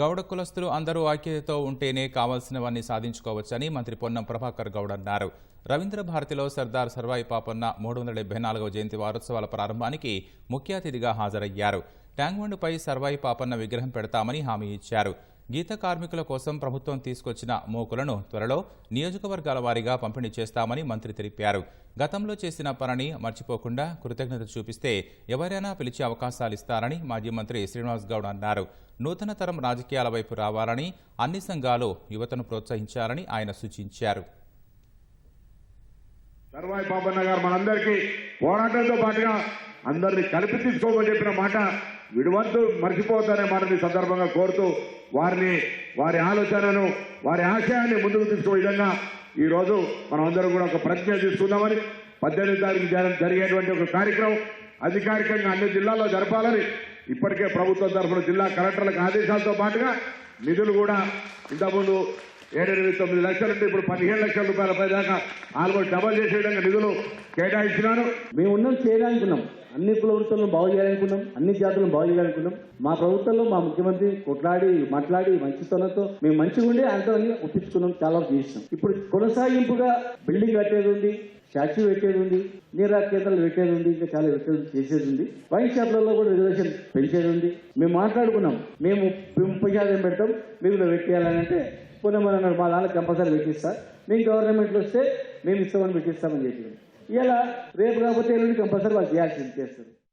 గౌడ కులస్తులు అందరూ ఐక్యతతో ఉంటేనే కావాల్సినవన్నీ సాధించుకోవచ్చని మంత్రి పొన్నం ప్రభాకర్ గౌడ్ అన్నారు. రవీంద్ర భారతిలో సర్దార్ సర్వాయి పాపన్న మూడు వందల డెబ్బై నాలుగవ జయంతి వారోత్సవాల ప్రారంభానికి ముఖ్య అతిథిగా హాజరయ్యారు. ట్యాంగ్మండ్పై సర్వాయి పాపన్న విగ్రహం పెడతామని హామీ ఇచ్చారు. గీత కార్మికుల కోసం ప్రభుత్వం తీసుకొచ్చిన మోకులను త్వరలో నియోజకవర్గాల వారీగా పంపిణీ చేస్తామని మంత్రి తెలిపారు. గతంలో చేసిన పనిని మర్చిపోకుండా కృతజ్ఞత చూపిస్తే ఎవరైనా పిలిచే అవకాశాలు ఇస్తారని మాజీ మంత్రి శ్రీనివాస్ గౌడ్ అన్నారు. నూతన తరం రాజకీయాల వైపు రావాలని అన్ని సంఘాలు యువతను ప్రోత్సహించాలని ఆయన సూచించారు. సర్వాయి గారు మనందరికీ పోరాటంతో పాటుగా అందరినీ కలిపి తీసుకోమని చెప్పిన మాట విడవద్దు మర్చిపోతారే మాటని సందర్భంగా కోరుతూ వారిని వారి ఆలోచనను వారి ఆశయాన్ని ముందుకు తీసుకునే విధంగా ఈరోజు మనం అందరం కూడా ఒక ప్రజ్ఞ తీసుకుందామని పద్దెనిమిది తారీఖు జరిగేటువంటి ఒక కార్యక్రమం అధికారికంగా అన్ని జిల్లాల్లో జరపాలని ఇప్పటికే ప్రభుత్వం తరఫున జిల్లా కలెక్టర్లకు ఆదేశాలతో పాటుగా నిధులు కూడా ఇంతకుముందు ఏడెనిమిది తొమ్మిది లక్షల నుండి ఇప్పుడు పదిహేను లక్షల రూపాయల పై దాకా ఆల్మోస్ట్ డబల్ చేసే విధంగా నిధులు కేటాయించినాను మేము ఉన్నాం చేయాలనుకున్నాం అన్ని కుల వృత్తులను బాగు చేయాలనుకున్నాం అన్ని జాతులను బాగు చేయాలనుకున్నాం. మా ప్రభుత్వంలో మా ముఖ్యమంత్రి కొట్లాడి మాట్లాడి మంచితనంతో మేము మంచిగా ఉండి అందరినీ ఒప్పించుకున్నాం. చాలా చేసినాం. ఇప్పుడు కొనసాగింపుగా బిల్డింగ్ కట్టేది ఉంది స్టాచ్యూ పెట్టేది ఉంది నీరా కేంద్రాలు పెట్టేది ఉంది ఇంకా చాలా పెట్టేది చేసేది ఉంది. వైన్ షాప్లలో కూడా రిజర్వేషన్ పెంచేది ఉంది. మేము మాట్లాడుకున్నాం. మేము ముప్పై శాతం పెడతాం. మీరు కూడా పెట్టేయాలని అంటే పూనమని అన్నారు మా నాన్న కంపల్సరీ పెట్టిస్తా. మేము గవర్నమెంట్లో వస్తే మేము ఇస్తామని పెట్టిస్తామని చెప్పి ఇలా రేపు కాకపోతే ఎల్లుండి కంపల్సరీ వాళ్ళు చేయాల్సింది చేస్తారు.